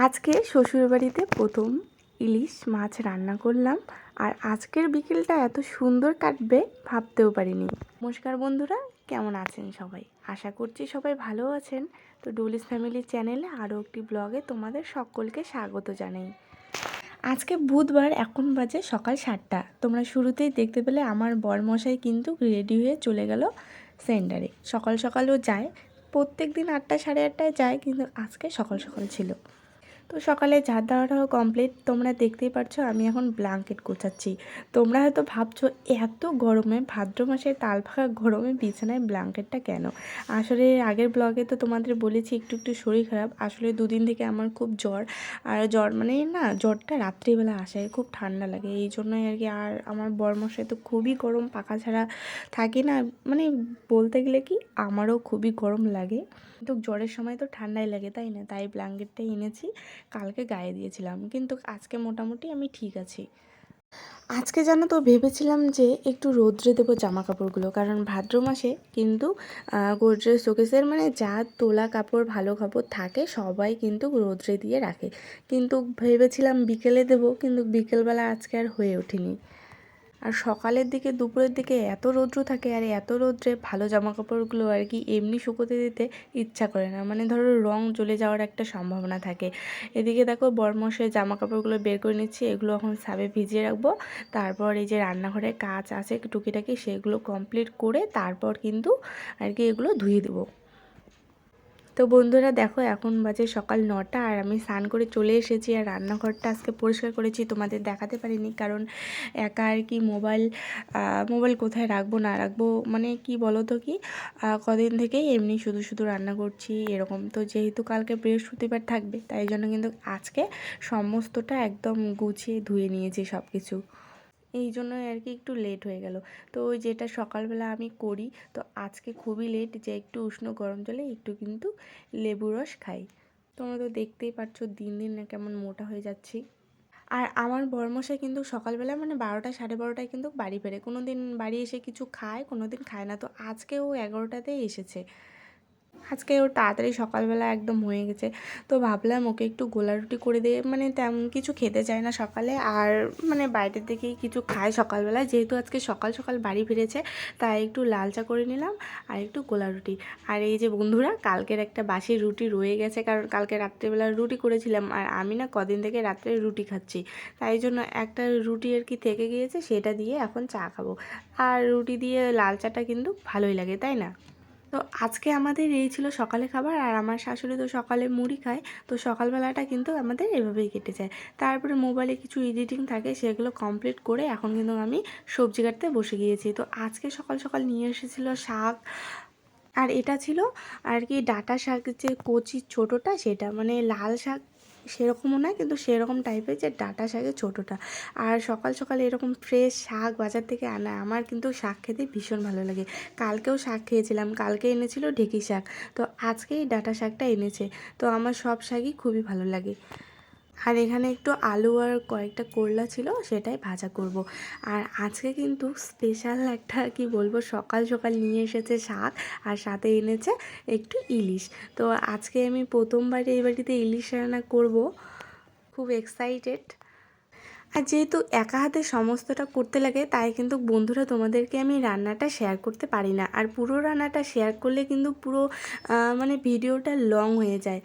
আজকে শ্বশুরবাড়িতে প্রথম ইলিশ মাছ রান্না করলাম আর আজকের বিকেলটা এত সুন্দর কাটবে ভাবতেও পারিনি। নমস্কার বন্ধুরা, কেমন আছেন সবাই? আশা করছি সবাই ভালো আছেন। তো ডুলিস ফ্যামিলি চ্যানেলে আরও একটি ব্লগে তোমাদের সকলকে স্বাগত জানাই। আজকে বুধবার, এখন বাজে সকাল সাতটা। তোমরা শুরুতেই দেখতে পেলে আমার বরমশাই কিন্তু রেডি হয়ে চলে গেল সেন্টারে। সকাল সকালও যায় প্রত্যেক দিন আটটা সাড়ে আটটায় যায়, কিন্তু আজকে সকাল সকাল ছিল। তো সকালে ঝাড় দেওয়াটাও কমপ্লিট তোমরা দেখতেই পারছ, আমি এখন ব্ল্যাঙ্কেট গোছাচ্ছি। তোমরা হয়তো ভাবছ, এত গরমে ভাদ্র মাসে তাল ফাঁকা গরমে বিছানায় ব্ল্যাঙ্কেটটা কেন? আসলে আগের ব্লগে তো তোমাদের বলেছি, একটু একটু শরীর খারাপ। আসলে দুদিন থেকে আমার খুব জ্বর, আর জ্বর মানে না, জ্বরটা রাত্রিবেলা আসে, খুব ঠান্ডা লাগে। এই জন্যই আর কি, আর আমার বরমশাই তো খুবই গরম পাখা ছাড়া থাকে না। মানে বলতে গেলে কি, আমারও খুবই গরম লাগে। কিন্তু জ্বরের সময় তো ঠান্ডাই লাগে, তাই না? তাই ব্ল্যাঙ্কেটটা এনেছি। কালকে গায়ে দিয়েছিলাম, কিন্তু আজকে মোটামুটি আমি ঠিক আছি। আজকে জানো তো ভেবেছিলাম যে একটু রোদ্রে দেবো জামা কাপড়গুলো কারণ ভাদ্র মাসে কিন্তু গোদরেজ শোকেসের মানে যা তোলা কাপড় ভালো কাপড় থাকে সবাই কিন্তু রোদ্রে দিয়ে রাখে। কিন্তু ভেবেছিলাম বিকেলে দেবো, কিন্তু বিকেলবেলা আজকে আর হয়ে ওঠেনি। আর সকালের দিকে, দুপুরের দিকে এত রৌদ্র থাকে আর এত রৌদ্রে ভালো জামা কাপড়গুলো আর কি এমনি শুকোতে দিতে ইচ্ছা করে না। মানে ধরো রং জ্বলে যাওয়ার একটা সম্ভাবনা থাকে। এদিকে দেখো বরমশে জামা কাপড়গুলো বের করে নিচ্ছি, এগুলো এখন সাবে ভিজিয়ে রাখব। তারপর এই যে রান্নাঘরে কাজ আছে, টুকিটাকি সেগুলো কমপ্লিট করে তারপর কিন্তু আর কি এগুলো ধুয়ে দেবো। তো বন্ধুরা দেখো, এখন বাজে সকাল নটা আর আমি স্নান করে চলে এসেছি আর রান্নাঘরটা আজকে পরিষ্কার করেছি, তোমাদের দেখাতে পারিনি কারণ একা আর কি মোবাইল মোবাইল কোথায় রাখব না রাখব মানে কি বলো তো কি কদিন থেকেই এমনি শুধু শুধু রান্না করছি এরকম। তো যেহেতু কালকে বৃহস্পতিবার থাকবে, তাই জন্য কিন্তু আজকে সমস্তটা একদম গুছিয়ে ধুয়ে নিয়েছি সব কিছু এই জন্যই আর কি একটু লেট হয়ে গেল। তো ওই যেটা সকালবেলা আমি করি, তো আজকে খুবই লেট যে একটু উষ্ণ গরম জলে একটু কিন্তু লেবু রস খাই। তোমরা তো দেখতেই পারছ দিন দিন না কেমন মোটা হয়ে যাচ্ছি। আর আমার বরমশাই কিন্তু সকালবেলা মানে বারোটা সাড়ে বারোটায় কিন্তু বাড়ি ফেরে। কোনো দিন বাড়ি এসে কিছু খায় কোনো দিন খায় না। তো আজকে ও এগারোটাতেই এসেছে। আজকে ওর তাড়াতাড়ি সকালবেলা একদম হয়ে গেছে। তো ভাবলাম ওকে একটু গোলা রুটি করে দিয়ে মানে তেমন কিছু খেতে চায় না সকালে। আর মানে বাইরের দিকেই কিছু খায় সকালবেলা যেহেতু আজকে সকাল সকাল বাড়ি ফিরেছে, তাই একটু লাল চা করে নিলাম আর একটু গোলা রুটি। আর এই যে বন্ধুরা, কালকের একটা বাসি রুটি রয়ে গেছে, কারণ কালকে রাত্রেবেলা রুটি করেছিলাম। আর আমি না কদিন থেকে রাত্রে রুটি খাচ্ছি, তাই জন্য একটা রুটি আর কি থেকে গিয়েছে, সেটা দিয়ে এখন চা খাব। আর রুটি দিয়ে লাল চাটা কিন্তু ভালোই লাগে, তাই না? তো আজকে আমাদের এই ছিল সকালে খাবার আর আমার শাশুড়ি তো সকালে মুড়ি খায়। তো সকালবেলাটা কিন্তু আমাদের এভাবেই কেটে যায়। তারপরে মোবাইলে কিছু এডিটিং থাকে, সেগুলো কমপ্লিট করে এখন কিন্তু আমি সবজি কাটতে বসে গিয়েছি। তো আজকে সকাল সকাল নিয়ে এসেছিল শাক। আর এটা ছিল আর কি ডাটা শাক যে কচি ছোটোটা, সেটা মানে লাল শাক সেরকমও নয়, কিন্তু সেরকম টাইপের যে ডাটা শাকের ছোটোটা। আর সকাল সকাল এরকম ফ্রেশ শাক বাজার থেকে আনা, আমার কিন্তু শাক খেতে ভীষণ ভালো লাগে। কালকেও শাক খেয়েছিলাম, কালকে এনেছিল ঢেকি শাক। তো আজকেই ডাটা শাকটা এনেছে। তো আমার সব শাকই খুবই ভালো লাগে। আর এখানে একটু আলু আর কয়েকটা করলা ছিল, সেটাই ভাজা করব। আর আজকে কিন্তু স্পেশাল একটা, কি বলব, সকাল সকাল নিয়ে এসেছে শাক আর সাথে এনেছে একটু ইলিশ। তো আজকে আমি প্রথমবার এই বাড়িতে ইলিশ রান্না করব, খুব এক্সাইটেড আর যেহেতু একা হাতে সমস্তটা করতে লাগে, তাই কিন্তু বন্ধুরা তোমাদেরকে আমি রান্নাটা শেয়ার করতে পারি না। আর পুরো রান্নাটা শেয়ার করলে কিন্তু পুরো মানে ভিডিওটা লং হয়ে যায়।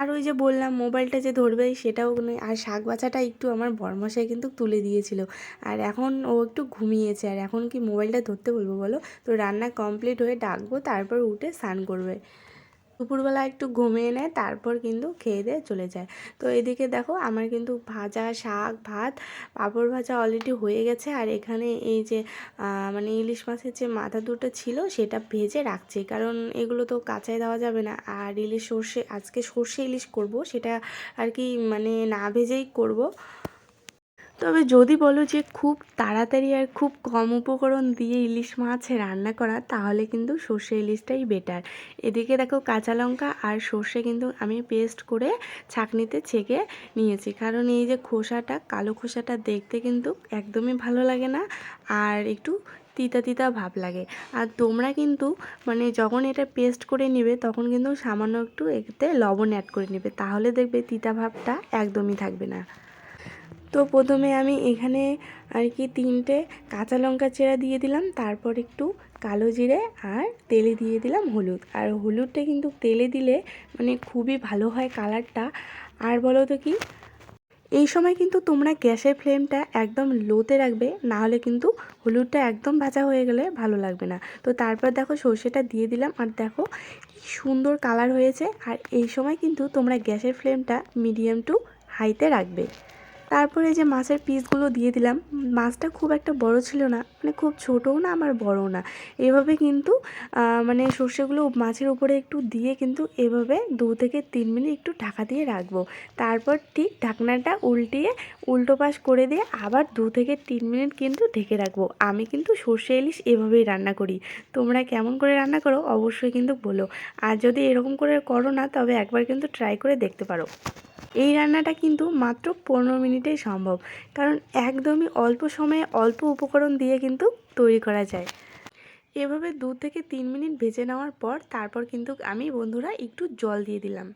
আর ওই যে বললাম, মোবাইলটা যে ধরবে সেটাও নয়। আর শাক বাছাটা একটু আমার বরমশাই কিন্তু তুলে দিয়েছিল। আর এখন ও একটু ঘুমিয়েছে। আর এখন কি মোবাইলটা ধরতে বলব বলো? তো রান্না কমপ্লিট হয়ে ডাকবো, তারপর উঠে স্নান করবে। দুপুরবেলা একটু ঘুমিয়ে নেয়, তারপর কিন্তু খেয়ে দিয়ে চলে যায়। তো এদিকে দেখো আমার কিন্তু ভাজা শাক, ভাত, পাঁপড় ভাজা অলরেডি হয়ে গেছে। আর এখানে এই যে মানে ইলিশ মাছের যে মাথা দুটো ছিল, সেটা ভেজে রাখছি। কারণ এগুলো তো কাঁচাই দেওয়া যাবে না। আর ইলিশ সর্ষে, আজকে সর্ষে ইলিশ করব, সেটা আর কি মানে না ভেজেই করব। তবে যদি বলো যে খুব তাড়াতাড়ি আর খুব কম উপকরণ দিয়ে ইলিশ মাছ রান্না করা, তাহলে কিন্তু সর্ষে ইলিশটাই বেটার এদিকে দেখো কাঁচা লঙ্কা আর সর্ষে কিন্তু আমি পেস্ট করে ছাঁকনিতে ছেঁকে নিয়েছি। কারণ এই যে খোসাটা, কালো খোসাটা দেখতে কিন্তু একদমই ভালো লাগে না আর একটু তিতা তিতা ভাব লাগে। আর তোমরা কিন্তু মানে যখন এটা পেস্ট করে নেবে, তখন কিন্তু সামান্য একটু এতে লবণ অ্যাড করে নেবে। তাহলে দেখবে তিতা ভাবটা একদমই থাকবে না। তো প্রথমে আমি এখানে আর কি তিনটে কাঁচা লঙ্কা চেরা দিয়ে দিলাম, তারপর একটু কালো জিরে আর তেলে দিয়ে দিলাম হলুদ। আর হলুদটা কিন্তু তেলে দিলে মানে খুবই ভালো হয় কালারটা। আর বলো তো কি, এই সময় কিন্তু তোমরা গ্যাসের ফ্লেমটা একদম লোতে রাখবে না হলে কিন্তু হলুদটা একদম ভাজা হয়ে গেলে ভালো লাগবে না। তো তারপর দেখো সর্ষেটা দিয়ে দিলাম, আর দেখো কি সুন্দর কালার হয়েছে। আর এই সময় কিন্তু তোমরা গ্যাসের ফ্লেমটা মিডিয়াম টু হাইতে রাখবে। তারপরে যে মাছের পিসগুলো দিয়ে দিলাম, মাছটা খুব একটা বড় ছিল না মানে খুব ছোটও না, আমার বড়ও না। এভাবে কিন্তু মানে সর্ষেগুলো মাছের উপরে একটু দিয়ে কিন্তু এভাবে দু থেকে তিন মিনিট একটু ঢাকা দিয়ে রাখব। তারপর ঠিক ঢাকনাটা উল্টিয়ে, উল্টো পাশ করে দিয়ে আবার দু থেকে তিন মিনিট কিন্তু ঢেকে রাখব। আমি কিন্তু সর্ষে ইলিশ এভাবেই রান্না করি। তোমরা কেমন করে রান্না করো অবশ্যই কিন্তু বলো। আর যদি এরকম করে করো না, তবে একবার কিন্তু ট্রাই করে দেখতে পারো। এই রান্নাটা কিন্তু মাত্র পনেরো মিনিটেই সম্ভব, কারণ একদমই অল্প সময়ে অল্প উপকরণ দিয়ে কিন্তু তৈরি করা যায়। এভাবে দু থেকে তিন মিনিট ভেজে নেওয়ার পর তারপর কিন্তু আমি বন্ধুরা একটু জল দিয়ে দিলাম।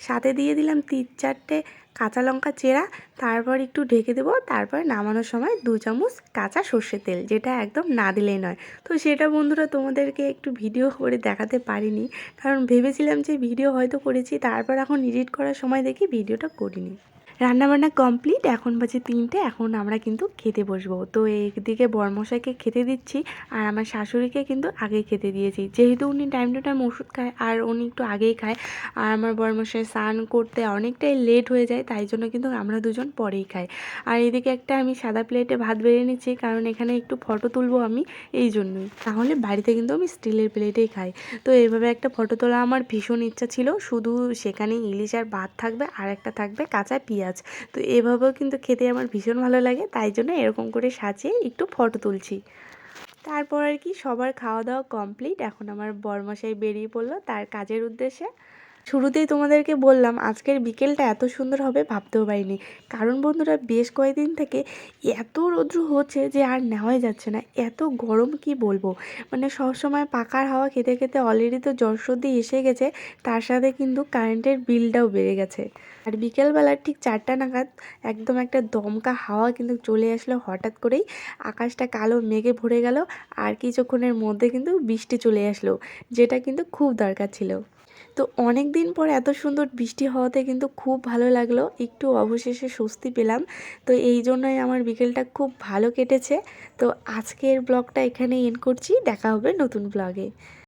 সাথে দিয়ে দিলাম তিন চারটে কাঁচা লঙ্কা চেরা, তারপর একটু ঢেকে দেবো, তারপর নামানোর সময় দু চামচ কাঁচা সর্ষের তেল, যেটা একদম না দিলেই নয়। তো সেটা বন্ধুরা তোমাদেরকে একটু ভিডিও করে দেখাতে পারিনি, কারণ ভেবেছিলাম যে ভিডিও হয়তো করেছি, তারপর এখন এডিট করার সময় দেখি ভিডিওটা করিনি। রান্নাবান্না কমপ্লিট এখন বাজে তিনটে, এখন আমরা কিন্তু খেতে বসবো। তো একদিকে বরমশাইকে খেতে দিচ্ছি, আর আমার শাশুড়িকে কিন্তু আগে খেতে দিয়েছি। যেহেতু উনি টাইম টু টাইম ওষুধ খায়, আর উনি একটু আগেই খায়, আর আমার বরমশাই স্নান করতে অনেকটাই লেট হয়ে যায়, তাই জন্য কিন্তু আমরা দুজন পরেই খাই। আর এদিকে একটা আমি সাদা প্লেটে ভাত বেড়ে নিচ্ছি, কারণ এখানে একটু ফটো তুলবো আমি, এই জন্যই। তাহলে বাড়িতে কিন্তু আমি স্টিলের প্লেটেই খাই। তো এইভাবে একটা ফটো তোলা আমার ভীষণ ইচ্ছা ছিল, শুধু সেখানে ইলিশ আর ভাত থাকবে, আর একটা থাকবে কাঁচা পিঁয়াজ। পেঁয়াজ তো এভাবেও কিন্তু খেতে আমার ভীষণ ভালো লাগে, তাই জন্য এরকম করে সাজিয়ে একটু ফটো তুলছি। তারপর আর কি সবার খাওয়া দাওয়া কমপ্লিট এখন আমার বরমশাই বেরিয়ে পড়ল তার কাজের উদ্দেশ্যে। শুরুতেই তোমাদেরকে বললাম, আজকের বিকেলটা এত সুন্দর হবে ভাবতেও পারিনি। কারণ বন্ধুরা, বেশ কয়েকদিন থেকে এত রৌদ্র হচ্ছে যে আর নেওয়াই যাচ্ছে না। এত গরম কি বলব? মানে সবসময় পাকার হাওয়া খেতে খেতে অলরেডি তো জ্বর সর্দি এসে গেছে, তার সাথে কিন্তু কারেন্টের বিলটাও বেড়ে গেছে। আর বিকেলবেলার ঠিক চারটা নাগাদ একদম একটা দমকা হাওয়া কিন্তু চলে আসলো হঠাৎ করেই। আকাশটা কালো, মেঘে ভরে গেল, আর কিছুক্ষণের মধ্যে কিন্তু বৃষ্টি চলে আসলো, যেটা কিন্তু খুব দরকার ছিল। তো অনেক দিন পর এত সুন্দর বৃষ্টি হওয়াতে কিন্তু খুব ভালো লাগল। একটু অবশেষে স্বস্তি পেলাম। তো এই জন্যই আমার বিকেলটা খুব ভালো কেটেছে। তো আজকের ব্লগটা এখানে এন্ড করছি। দেখা হবে নতুন ব্লগে।